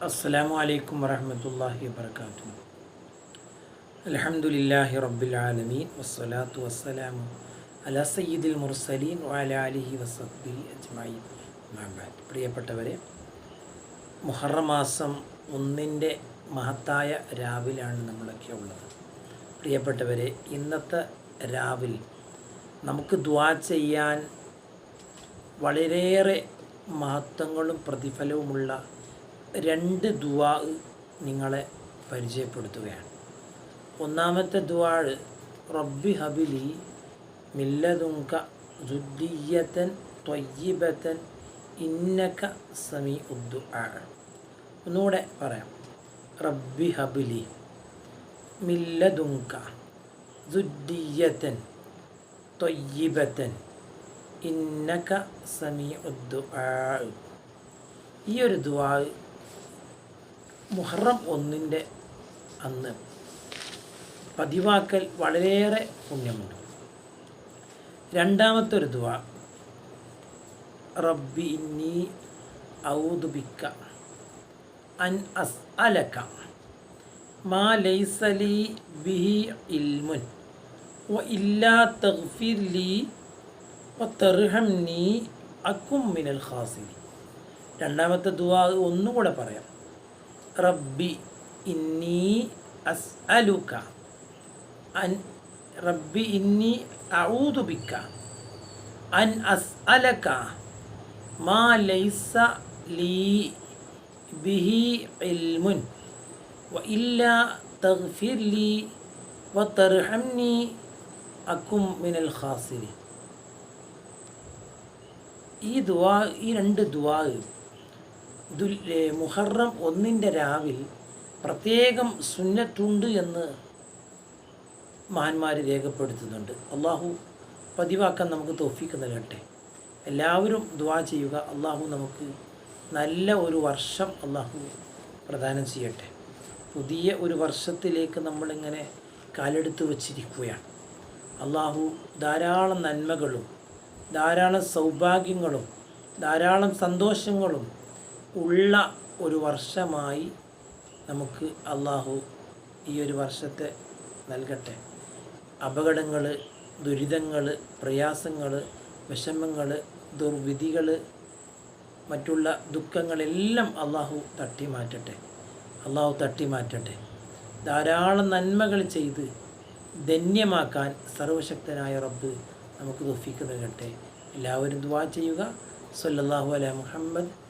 അസ്സലാമു അലൈക്കും വറഹമത്തല്ലാഹി വാത്തു അലഹമുല്ലാഹി റബ്ബിൽ ആലമീൻ. വസ്സലാത്തു വസ്സലാമു അല സയ്യിദുൽ മുർസലീൻ വഅല അലിഹി അജ്മായി പ്രിയപ്പെട്ടവരെ മുഹറം മാസം ഒന്നിന്റെ മഹത്തായ രാവിലാണ് നമ്മളൊക്കെ ഉള്ളത്. പ്രിയപ്പെട്ടവരെ ഇന്നത്തെ രാവിൽ നമുക്ക് ദ്വാ ചെയ്യാൻ വളരെയേറെ മഹത്വങ്ങളും പ്രതിഫലവുമുള്ള രണ്ട് ദുവാ നിങ്ങളെ പരിചയപ്പെടുത്തുകയാണ്. ഒന്നാമത്തെ ദുവാൾ റബ്ബി ഹബിലി മില്ലതുങ്ക ജുദ്ദിയത്തൻ ത്വയ്യിബത്തൻ ഇന്നക സമി ഉദ്ദു ഒന്നുകൂടെ പറയാം. റബ്ബി ഹബിലി മില്ലതുങ്ക ജുദ്ദിയത്തൻ ത്വയ്യിബത്തൻ ഇന്നക സമി ഉദ്ദു ഈ ഒരു ദുവാ മുഹറം ഒന്നിന്റെ അന്ന് പതിവാക്കൽ വളരെയേറെ പുണ്യമുണ്ട്. രണ്ടാമത്തെ ഒരു ദുവ റബ്ബി ഇന്നി ഔദുബിക്ക അൻ അസ് അലക്ക മാ ലൈസലി ബിഹി ഇൽമുൻ വ ഇല്ലാ തഗ്ഫിർ ലി വ തെർഹംനി അക്കും മിനൽ ഖാസിരി രണ്ടാമത്തെ ദുവാ ഒന്നുകൂടെ പറയാം. റബ്ബി ഇന്നി അസ് അലുക്ക അൻ റബ്ബി ഇന്നി ഔദുബിക്ക അൻ അസ് അലക്ക മാ ലൈസ ലീ ബിഹി ഇൽമുൻ വ ഇല്ല തഗ്ഫിർ ലി വ തർഹംനി അക്കും മിനൽ ഖാസിരി ഈ ദുവാ ഈ രണ്ട് ദുവാ ദുൽ മുഹറം ഒന്നിന്റെ രാവിൽ പ്രത്യേകം സുന്നത്തുണ്ട് എന്ന് മഹാന്മാർ രേഖപ്പെടുത്തുന്നുണ്ട്. അള്ളാഹു പതിവാക്കാൻ നമുക്ക് തോഫിക്ക് നൽകട്ടെ. എല്ലാവരും ദ്വാ ചെയ്യുക. അള്ളാഹു നമുക്ക് നല്ല ഒരു വർഷം അള്ളാഹു പ്രദാനം ചെയ്യട്ടെ. പുതിയ ഒരു വർഷത്തിലേക്ക് നമ്മളിങ്ങനെ കാലെടുത്ത് വച്ചിരിക്കുകയാണ്. അള്ളാഹു ധാരാളം നന്മകളും ധാരാളം സൗഭാഗ്യങ്ങളും ധാരാളം സന്തോഷങ്ങളും ഉള്ള ഒരു വർഷമായി നമുക്ക് അള്ളാഹു ഈ ഒരു വർഷത്തെ നൽകട്ടെ. അപകടങ്ങൾ ദുരിതങ്ങൾ പ്രയാസങ്ങൾ വിഷമങ്ങൾ ദുർവിധികൾ മറ്റുള്ള ദുഃഖങ്ങളെല്ലാം അള്ളാഹു തട്ടി മാറ്റട്ടെ അള്ളാഹു തട്ടി മാറ്റട്ടെ ധാരാളം നന്മകൾ ചെയ്ത് ധന്യമാക്കാൻ സർവശക്തനായ റബ്ബ് നമുക്ക് ദുഃഖിക്ക് നൽകട്ടെ. എല്ലാവരും ദുവാ ചെയ്യുക. സല്ലല്ലാഹു അല മുഹമ്മദ്